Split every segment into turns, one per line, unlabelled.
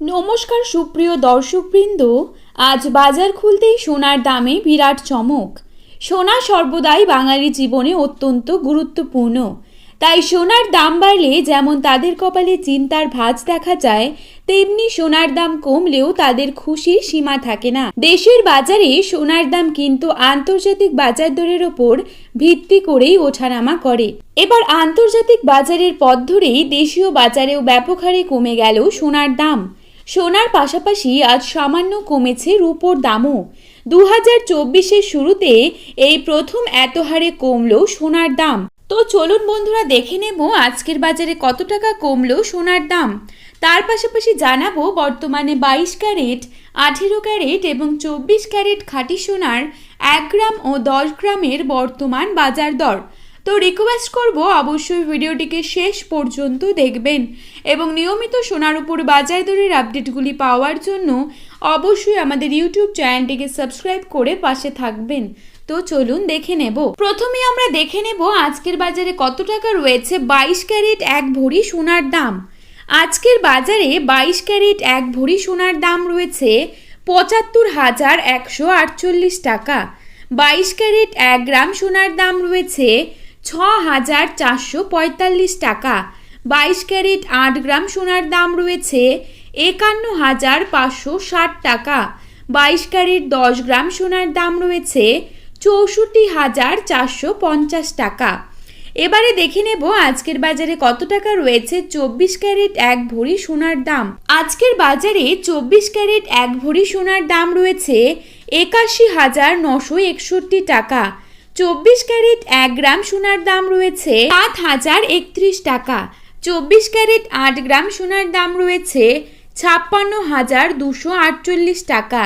নমস্কার সুপ্রিয় দর্শকবৃন্দ, আজ বাজার খুলতেই সোনার দামে বিরাট চমক। সোনা সর্বদাই বাঙালি জীবনে অত্যন্ত গুরুত্বপূর্ণ। তাই সোনার দাম বাড়লে যেমন তাদের কপালে চিন্তার ভাঁজ দেখা যায়, তেমনি সোনার দাম কমলেও তাদের খুশির সীমা থাকে না। দেশের বাজারে সোনার দাম কিন্তু আন্তর্জাতিক বাজার দরের ওপর ভিত্তি করেই ওঠানামা করে। এবার আন্তর্জাতিক বাজারের পথ ধরেই দেশীয় বাজারেও ব্যাপক হারে কমে গেল সোনার দাম। সোনার পাশাপাশি আজ সামান্য কমেছে রূপোর দামও। দু হাজার চব্বিশের শুরুতে এই প্রথম এত হারে কমলো সোনার দাম। তো চলুন বন্ধুরা, দেখে নেব আজকের বাজারে কত টাকা কমলো সোনার দাম। তার পাশাপাশি জানাব বর্তমানে বাইশ ক্যারেট, আঠেরো ক্যারেট এবং চব্বিশ ক্যারেট খাঁটি সোনার এক গ্রাম ও দশ গ্রামের বর্তমান বাজার দর। তো রিকোয়েস্ট করব অবশ্যই ভিডিওটিকে শেষ পর্যন্ত দেখবেন এবং নিয়মিত সোনার উপর বাজার দরের আপডেটগুলি পাওয়ার জন্য অবশ্যই আমাদের ইউটিউব চ্যানেলটিকে সাবস্ক্রাইব করে পাশে থাকবেন। তো চলুন দেখে নেব। প্রথমে আমরা দেখে নেব আজকের বাজারে কত টাকা রয়েছে বাইশ ক্যারেট এক ভরি সোনার দাম। আজকের বাজারে বাইশ ক্যারেট এক ভরি সোনার দাম রয়েছে পঁচাত্তর হাজার একশো আটচল্লিশ টাকা। বাইশ ক্যারেট এক গ্রাম সোনার দাম রয়েছে ছ হাজার চারশো পঁয়তাল্লিশ টাকা। বাইশ ক্যারেট আট গ্রাম সোনার দাম রয়েছে একান্ন হাজার পাঁচশো ষাট টাকা। বাইশ ক্যারেট দশ গ্রাম সোনার দাম রয়েছে চৌষট্টি হাজার চারশো পঞ্চাশ টাকা। এবারে দেখে নেব আজকের বাজারে কত টাকা রয়েছে চব্বিশ ক্যারেট এক ভরি সোনার দাম। আজকের বাজারে চব্বিশ ক্যারেট এক ভরি সোনার দাম রয়েছে একাশি হাজার নশো একষট্টি টাকা। চব্বিশ ক্যারেট এক গ্রাম সোনার দাম রয়েছে সাত হাজার একত্রিশ টাকা। চব্বিশ ক্যারেট আট গ্রাম সোনার দাম রয়েছে ছাপ্পান্ন হাজার দুশো আটচল্লিশ টাকা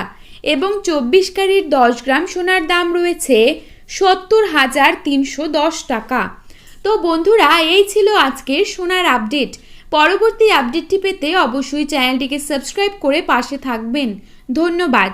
এবং চব্বিশ ক্যারেট দশ গ্রাম সোনার দাম রয়েছে সত্তর হাজার তিনশো দশ টাকা। তো বন্ধুরা, এই ছিল আজকের সোনার আপডেট। পরবর্তী আপডেটটি পেতে অবশ্যই চ্যানেলটিকে সাবস্ক্রাইব করে পাশে থাকবেন। ধন্যবাদ।